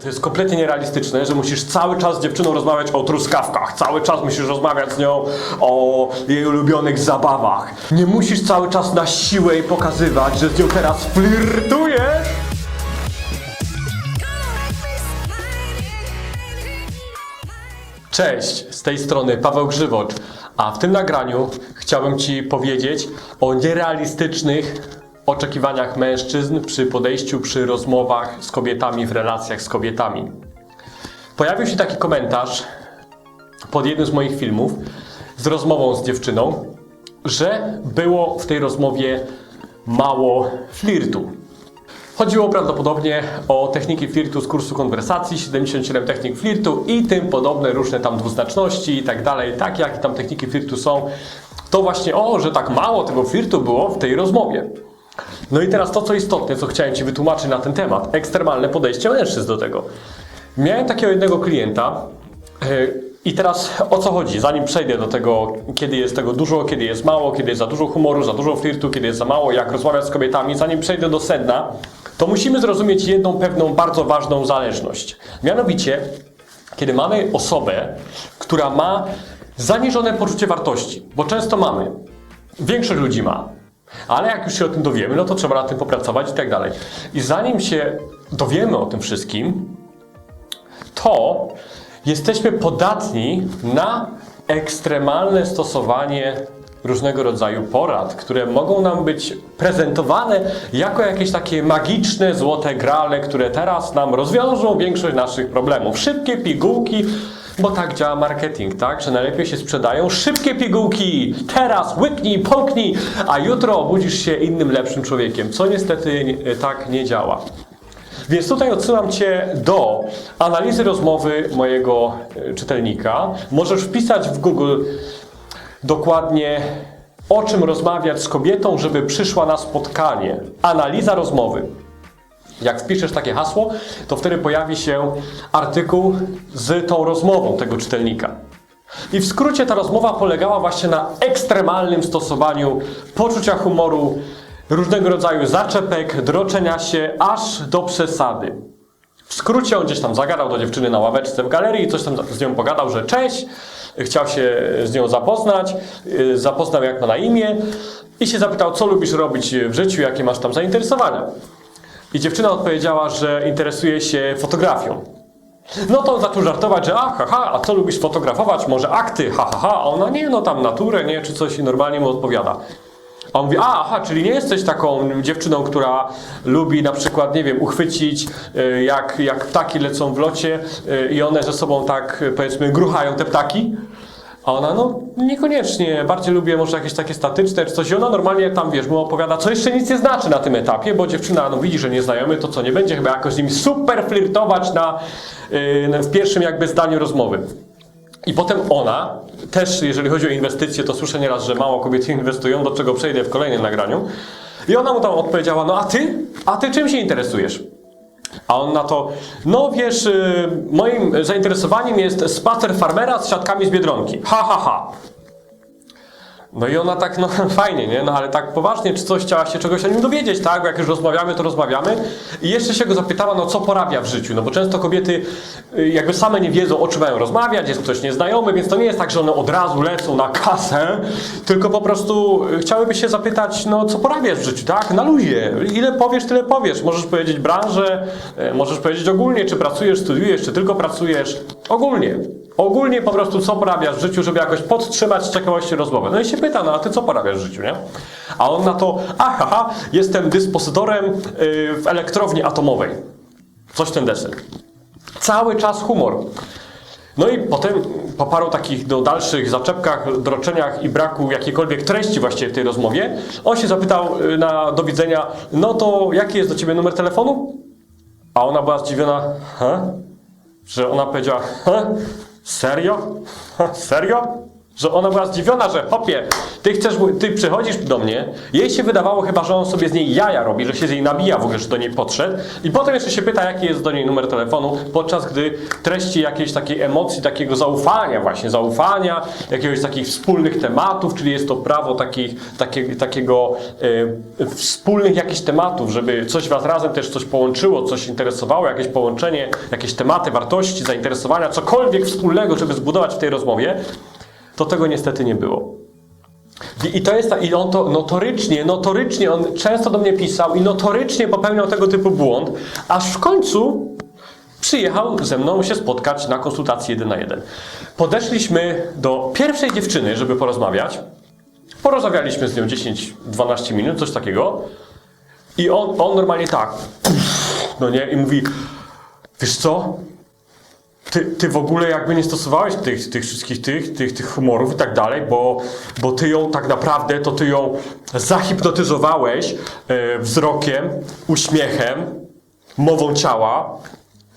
To jest kompletnie nierealistyczne, że musisz cały czas z dziewczyną rozmawiać o truskawkach, cały czas musisz rozmawiać z nią o jej ulubionych zabawach. Nie musisz cały czas na siłę jej pokazywać, że z nią teraz flirtujesz. Cześć, z tej strony Paweł Grzywocz, a w tym nagraniu chciałbym Ci powiedzieć o nierealistycznych oczekiwaniach mężczyzn przy podejściu, przy rozmowach z kobietami, w relacjach z kobietami. Pojawił się taki komentarz pod jednym z moich filmów z rozmową z dziewczyną, że było w tej rozmowie mało flirtu. Chodziło prawdopodobnie o techniki flirtu z kursu konwersacji, 77 technik flirtu i tym podobne różne tam dwuznaczności i tak dalej. Tak jakie tam techniki flirtu są, to właśnie o, że tak mało tego flirtu było w tej rozmowie. No i teraz to, co istotne, co chciałem Ci wytłumaczyć na ten temat. Ekstremalne podejście mężczyzn do tego. Miałem takiego jednego klienta yy, i teraz o co chodzi? Zanim przejdę do tego, kiedy jest tego dużo, kiedy jest mało, kiedy jest za dużo humoru, za dużo flirtu, kiedy jest za mało, jak rozmawiać z kobietami, zanim przejdę do sedna, to musimy zrozumieć jedną pewną bardzo ważną zależność. Mianowicie, kiedy mamy osobę, która ma zaniżone poczucie wartości, bo często mamy, większość ludzi ma, ale jak już się o tym dowiemy, no to trzeba nad tym popracować i tak dalej. I zanim się dowiemy o tym wszystkim, to jesteśmy podatni na ekstremalne stosowanie różnego rodzaju porad, które mogą nam być prezentowane jako jakieś takie magiczne, złote grale, które teraz nam rozwiążą większość naszych problemów. Szybkie pigułki, bo tak działa marketing, tak? Że najlepiej się sprzedają szybkie pigułki. Teraz łyknij, połknij, a jutro obudzisz się innym, lepszym człowiekiem, co niestety nie- tak nie działa. Więc tutaj odsyłam Cię do analizy rozmowy mojego e, czytelnika. Możesz wpisać w Google dokładnie o czym rozmawiać z kobietą, żeby przyszła na spotkanie. Analiza rozmowy. Jak wpiszesz takie hasło, to wtedy pojawi się artykuł z tą rozmową tego czytelnika. I w skrócie ta rozmowa polegała właśnie na ekstremalnym stosowaniu poczucia humoru, różnego rodzaju zaczepek, droczenia się, aż do przesady. W skrócie on gdzieś tam zagadał do dziewczyny na ławeczce w galerii, coś tam z nią pogadał, że cześć, chciał się z nią zapoznać, yy, zapoznał jak ma na imię i się zapytał, co lubisz robić w życiu, jakie masz tam zainteresowania. I dziewczyna odpowiedziała, że interesuje się fotografią. No to zaczął żartować, że a, ha, ha, a co lubisz fotografować? Może akty, ha, ha, ha. A ona nie, no tam naturę, nie, czy coś i normalnie mu odpowiada. A on mówi, a, aha, czyli nie jesteś taką dziewczyną, która lubi na przykład, nie wiem, uchwycić, y, jak, jak ptaki lecą w locie y, i one ze sobą tak, y, powiedzmy, gruchają te ptaki. A ona, no niekoniecznie, bardziej lubię może jakieś takie statyczne czy coś. I ona normalnie tam, wiesz, mu opowiada, co jeszcze nic nie znaczy na tym etapie, bo dziewczyna, no widzi, że nie znajomy, to co, nie będzie chyba jakoś z nimi super flirtować na, yy, w pierwszym jakby zdaniu rozmowy. I potem ona, też jeżeli chodzi o inwestycje, to słyszę nieraz, że mało kobiety inwestują, do czego przejdę w kolejnym nagraniu. I ona mu tam odpowiedziała, no a ty? A ty czym się interesujesz? A on na to, no wiesz, y, moim zainteresowaniem jest spacer farmera z siatkami z Biedronki. Ha, ha, ha. No i ona tak, no fajnie, nie? No ale tak poważnie, czy coś chciała się czegoś o nim dowiedzieć, tak? Bo jak już rozmawiamy, to rozmawiamy. I jeszcze się go zapytała, no co porabia w życiu? No bo często kobiety y, jakby same nie wiedzą, o czym mają rozmawiać, jest ktoś nieznajomy, więc to nie jest tak, że one od razu lecą na kasę, tylko po prostu y, chciałyby się zapytać, no co porabiasz w życiu, tak? Na luzie. Ile powiesz, tyle powiesz. Możesz powiedzieć branżę, y, możesz powiedzieć ogólnie, czy pracujesz, studiujesz, czy tylko pracujesz. Ogólnie. Ogólnie po prostu co porabiasz w życiu, żeby jakoś podtrzymać ciekawości rozmowę. No i się pyta, no a ty co porabiasz w życiu, nie? A on na to, aha, aha jestem dyspozytorem yy, w elektrowni atomowej. Coś ten deseń. Cały czas humor. No i potem po paru takich no, dalszych zaczepkach, droczeniach i braku jakiejkolwiek treści właściwie w tej rozmowie, on się zapytał y, na do widzenia, no to jaki jest do ciebie numer telefonu? A ona była zdziwiona, ha? Że ona powiedziała, ha? Serio? Serio? Że ona była zdziwiona, że hopie, ty chcesz, ty przychodzisz do mnie. Jej się wydawało chyba, że on sobie z niej jaja robi, że się z niej nabija w ogóle, że do niej podszedł. I potem jeszcze się pyta, jaki jest do niej numer telefonu, podczas gdy treści jakiejś takiej emocji, takiego zaufania właśnie, zaufania, jakiegoś takich wspólnych tematów, czyli jest to prawo takich, takie, takiego e, wspólnych jakichś tematów, żeby coś was razem też coś połączyło, coś interesowało, jakieś połączenie, jakieś tematy, wartości, zainteresowania, cokolwiek wspólnego, żeby zbudować w tej rozmowie, to tego niestety nie było. I- to jest, ta- i on to notorycznie, notorycznie, on często do mnie pisał i notorycznie popełniał tego typu błąd, aż w końcu przyjechał ze mną się spotkać na konsultacji jeden na jeden. Podeszliśmy do pierwszej dziewczyny, żeby porozmawiać. Porozmawialiśmy z nią 10-12 minut, coś takiego. I on, on normalnie tak, no nie, i mówi, wiesz co, ty, ty w ogóle jakby nie stosowałeś tych, tych wszystkich tych, tych, tych humorów i tak dalej, bo, bo ty ją tak naprawdę, to ty ją zahipnotyzowałeś e, wzrokiem, uśmiechem, mową ciała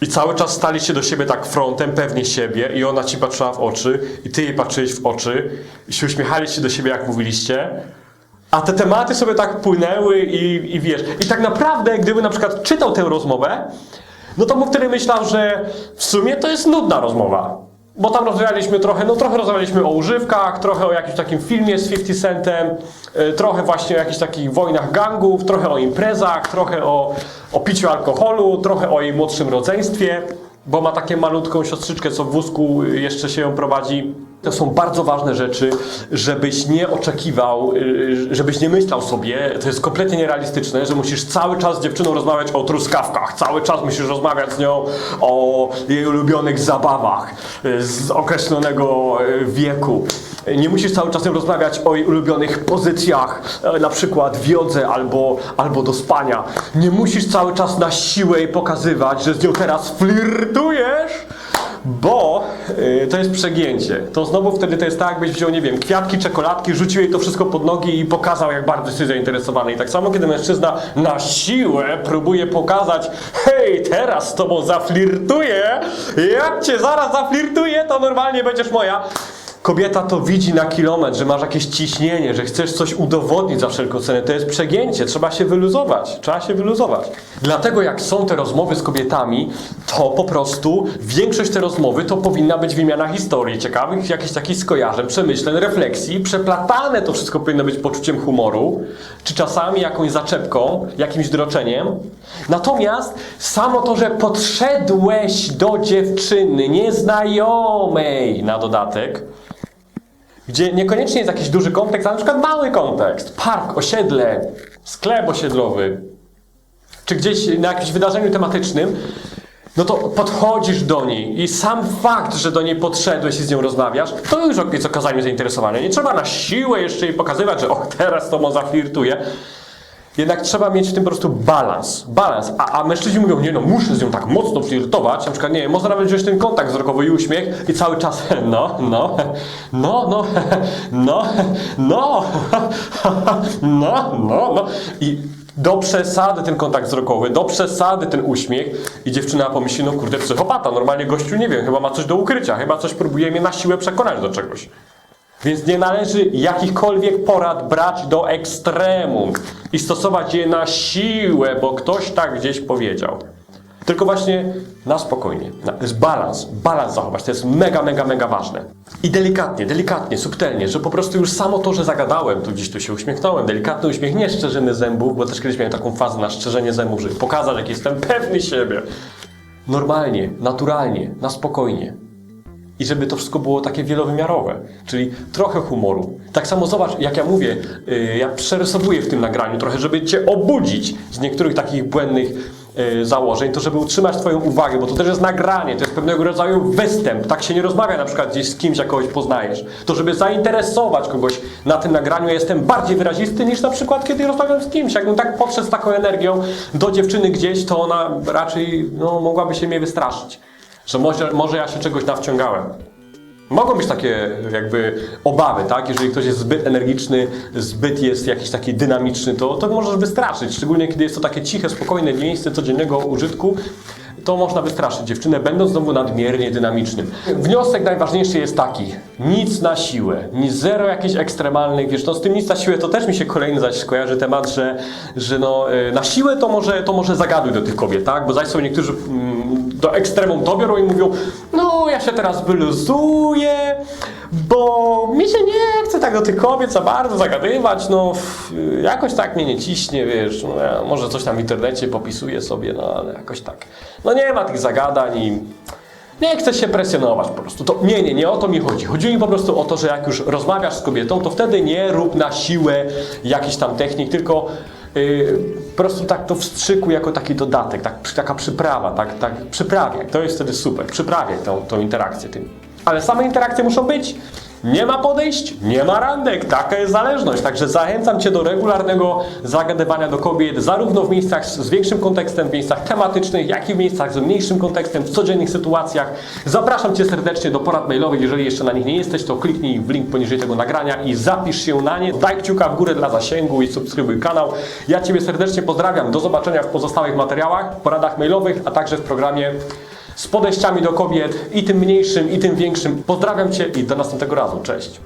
i cały czas staliście do siebie tak frontem, pewnie siebie i ona ci patrzyła w oczy i ty jej patrzyłeś w oczy i się uśmiechaliście do siebie jak mówiliście. A te tematy sobie tak płynęły i, i wiesz. I tak naprawdę, gdyby na przykład czytał tę rozmowę, no to bym wtedy myślał, że w sumie to jest nudna rozmowa. Bo tam rozmawialiśmy trochę, no trochę rozmawialiśmy o używkach, trochę o jakimś takim filmie z 50 Centem, y, trochę właśnie o jakichś takich wojnach gangów, trochę o imprezach, trochę o, o piciu alkoholu, trochę o jej młodszym rodzeństwie, bo ma takie malutką siostrzyczkę, co w wózku jeszcze się ją prowadzi. To są bardzo ważne rzeczy, żebyś nie oczekiwał, y, żebyś nie myślał sobie, to jest kompletnie nierealistyczne, że musisz cały czas z dziewczyną rozmawiać o truskawkach, cały czas musisz rozmawiać z nią o jej ulubionych zabawach y, z określonego y, wieku. Nie musisz cały czas rozmawiać o jej ulubionych pozycjach, na przykład w jodze albo, albo do spania. Nie musisz cały czas na siłę jej pokazywać, że z nią teraz flirtujesz, bo y, to jest przegięcie. To znowu wtedy to jest tak, jakbyś wziął, nie wiem, kwiatki, czekoladki, rzucił jej to wszystko pod nogi i pokazał, jak bardzo jesteś zainteresowany. I tak samo, kiedy mężczyzna na siłę próbuje pokazać, hej, teraz z tobą zaflirtuję, jak cię zaraz zaflirtuję, to normalnie będziesz moja. Kobieta to widzi na kilometr, że masz jakieś ciśnienie, że chcesz coś udowodnić za wszelką cenę. To jest przegięcie, trzeba się wyluzować. Trzeba się wyluzować. Dlatego jak są te rozmowy z kobietami, to po prostu większość te rozmowy to powinna być wymiana historii, ciekawych jakichś takich skojarzeń, przemyśleń, refleksji. Przeplatane to wszystko powinno być poczuciem humoru, czy czasami jakąś zaczepką, jakimś droczeniem. Natomiast samo to, że podszedłeś do dziewczyny nieznajomej na dodatek, gdzie niekoniecznie jest jakiś duży kontekst, ale na przykład mały kontekst, park, osiedle, sklep osiedlowy, czy gdzieś na jakimś wydarzeniu tematycznym, no to podchodzisz do niej i sam fakt, że do niej podszedłeś i z nią rozmawiasz, to już jest okazanie zainteresowania. Nie trzeba na siłę jeszcze jej pokazywać, że o, teraz to tobą zaflirtuję. Jednak trzeba mieć w tym po prostu balans. Balans. A, a mężczyźni mówią, nie no, muszę z nią tak mocno flirtować. Na przykład, nie można nawet wziąć ten kontakt wzrokowy i uśmiech i cały czas no, no, no, no, no, no, no, no, no. I do przesady ten kontakt wzrokowy, do przesady ten uśmiech i dziewczyna pomyśli, no kurde, psychopata, normalnie gościu, nie wiem, chyba ma coś do ukrycia, chyba coś próbuje mnie na siłę przekonać do czegoś. Więc nie należy jakichkolwiek porad brać do ekstremum i stosować je na siłę, bo ktoś tak gdzieś powiedział. Tylko właśnie na spokojnie. To jest balans. Balans zachować. To jest mega, mega, mega ważne. I delikatnie, delikatnie, subtelnie, że po prostu już samo to, że zagadałem, to gdzieś tu się uśmiechnąłem. Delikatny uśmiech, nie szczerzyny zębów, bo też kiedyś miałem taką fazę na szczerzenie zębów, żeby pokazać, jak jestem pewny siebie. Normalnie, naturalnie, na spokojnie. I żeby to wszystko było takie wielowymiarowe, czyli trochę humoru. Tak samo zobacz, jak ja mówię, yy, ja przerysowuję w tym nagraniu trochę, żeby Cię obudzić z niektórych takich błędnych yy, założeń, to żeby utrzymać Twoją uwagę, bo to też jest nagranie, to jest pewnego rodzaju występ. Tak się nie rozmawia na przykład gdzieś z kimś, jak kogoś poznajesz. To żeby zainteresować kogoś na tym nagraniu, ja jestem bardziej wyrazisty niż na przykład, kiedy rozmawiam z kimś. Jakbym tak podszedł z taką energią do dziewczyny gdzieś, to ona raczej no, mogłaby się mnie wystraszyć że może, może ja się czegoś nawciągałem. Mogą być takie jakby obawy, tak? Jeżeli ktoś jest zbyt energiczny, zbyt jest jakiś taki dynamiczny, to, to możesz wystraszyć. Szczególnie kiedy jest to takie ciche, spokojne miejsce codziennego użytku. to można wystraszyć dziewczynę, będąc znowu nadmiernie dynamicznym. Wniosek najważniejszy jest taki, nic na siłę, nic zero jakichś ekstremalnych, wiesz, no z tym nic na siłę to też mi się kolejny zaś kojarzy temat, że, że no, e, na siłę to może, to może zagaduj do tych kobiet, tak, bo zaś są niektórzy mm, do ekstremum to biorą i mówią, no ja się teraz wyluzuję, bo mi się nie chce tak do tych kobiet za bardzo zagadywać, no jakoś tak mnie nie ciśnie, wiesz, no, ja może coś tam w internecie popisuję sobie, no ale jakoś tak. No nie ma tych zagadań i nie chcę się presjonować po prostu. To, nie, nie, nie o to mi chodzi. Chodzi mi po prostu o to, że jak już rozmawiasz z kobietą, to wtedy nie rób na siłę jakichś tam technik, tylko po prostu tak to wstrzykuj jako taki dodatek, tak, taka przyprawa, tak, tak przyprawiaj. To jest wtedy super. Przyprawiaj tą, tą interakcję tym. Ale same interakcje muszą być. Nie ma podejść, nie ma randek, taka jest zależność. Także zachęcam Cię do regularnego zagadywania do kobiet, zarówno w miejscach z większym kontekstem, w miejscach tematycznych, jak i w miejscach z mniejszym kontekstem, w codziennych sytuacjach. Zapraszam Cię serdecznie do porad mailowych. Jeżeli jeszcze na nich nie jesteś, to kliknij w link poniżej tego nagrania i zapisz się na nie. Daj kciuka w górę dla zasięgu i subskrybuj kanał. Ja Ciebie serdecznie pozdrawiam. Do zobaczenia w pozostałych materiałach, poradach mailowych, a także w programie z podejściami do kobiet i tym mniejszym, i tym większym. Pozdrawiam Cię i do następnego razu. Cześć.